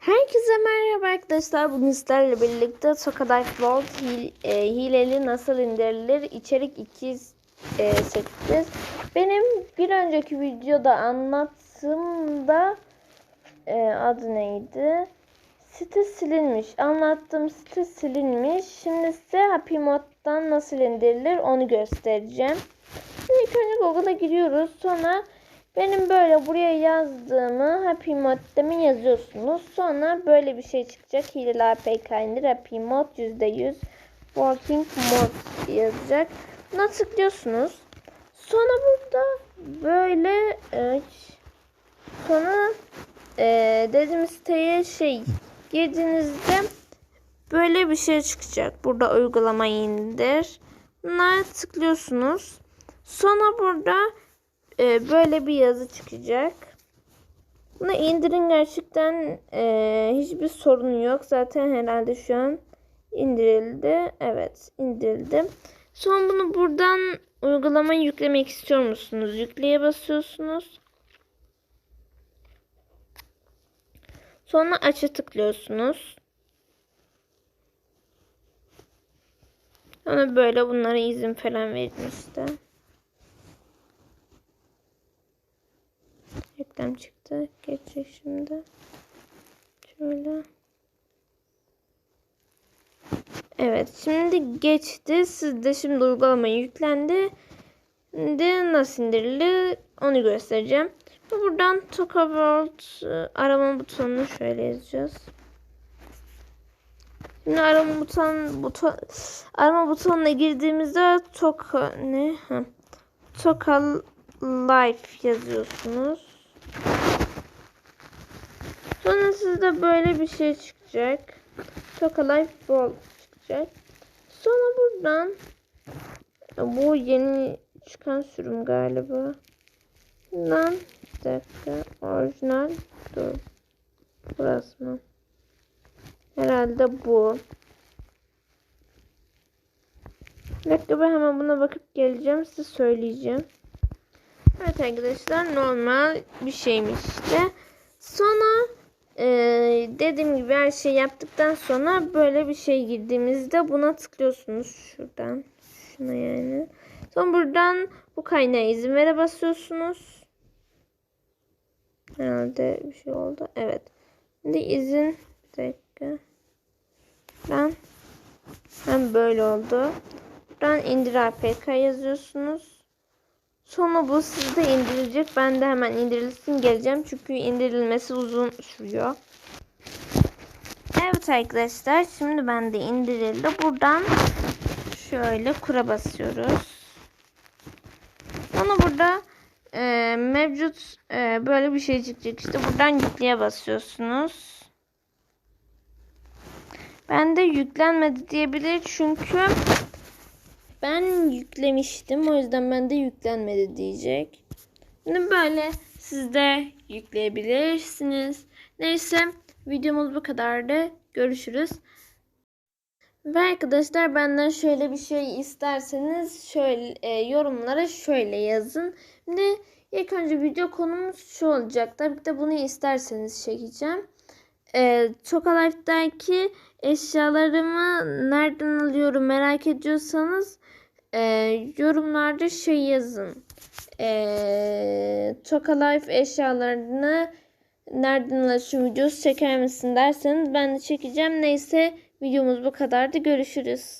Herkese merhaba arkadaşlar. Bugün sizlerle birlikte Sokadar Vault e, hileli nasıl indirilir içerik 2 e. Benim bir önceki videoda anlattığımda e, adı neydi? Site silinmiş. Anlattığım site silinmiş. Şimdi size Happy Mod'dan nasıl indirilir onu göstereceğim. Şimdi ilk önce Google'a giriyoruz. Sonra benim böyle buraya yazdığımı Happy Mod'demi yazıyorsunuz. Sonra böyle bir şey çıkacak. Hileli APK indir Happy Mod %100 Working Mod yazacak. Buna tıklıyorsunuz. Sonra burada böyle e, sonra e, dediğim siteye şey girdiğinizde böyle bir şey çıkacak. Burada uygulamayı indir. Buna tıklıyorsunuz. Sonra burada e, böyle bir yazı çıkacak. Bunu indirin gerçekten e, hiçbir sorun yok. Zaten herhalde şu an indirildi. Evet indirildi. Son bunu buradan uygulamayı yüklemek istiyor musunuz? Yükleye basıyorsunuz. Sonra açı tıklıyorsunuz. Sonra böyle bunlara izin falan verin işte. Çıktı. Geçecek şimdi. Şöyle. Evet. Şimdi geçti. Sizde şimdi uygulamayı yüklendi. Şimdi nasıl indirilir onu göstereceğim. Buradan Toka World arama butonunu şöyle yazacağız. Şimdi arama buton, buton arama butonuna girdiğimizde Toka ne? Ha. Toka Life yazıyorsunuz. Sonra sizde böyle bir şey çıkacak. Toka Life World çıkacak. Sonra buradan bu yeni çıkan sürüm galiba. Buradan bir dakika orijinal dur. Burası mı? Herhalde bu. Ben hemen buna bakıp geleceğim. Size söyleyeceğim. Evet arkadaşlar normal bir şeymiş işte. Sonra e, dediğim gibi her şey yaptıktan sonra böyle bir şey girdiğimizde buna tıklıyorsunuz şuradan. Şuna yani. Sonra buradan bu kaynağa izin vere basıyorsunuz. Herhalde bir şey oldu. Evet. Şimdi izin bir dakika. Ben hem böyle oldu. Buradan indir APK yazıyorsunuz. Sonra bu sizde indirilecek. Ben de hemen indirilsin geleceğim. Çünkü indirilmesi uzun sürüyor. Evet arkadaşlar. Şimdi ben de indirildi. Buradan şöyle kura basıyoruz. Sonra burada e, mevcut e, böyle bir şey çıkacak. İşte buradan yükleye basıyorsunuz. Ben de yüklenmedi diyebilir. Çünkü ben yüklemiştim. O yüzden ben de yüklenmedi diyecek. Şimdi böyle siz de yükleyebilirsiniz. Neyse videomuz bu kadardı. Görüşürüz. Ve arkadaşlar benden şöyle bir şey isterseniz şöyle e, yorumlara şöyle yazın. Şimdi ilk önce video konumuz şu olacak. Tabii ki de bunu isterseniz çekeceğim. E, Chocolife'daki eşyalarımı nereden alıyorum merak ediyorsanız e, yorumlarda şey yazın. E, Chocolife eşyalarını nereden alıyorum videosu çeker misin derseniz ben de çekeceğim. Neyse videomuz bu kadardı. Görüşürüz.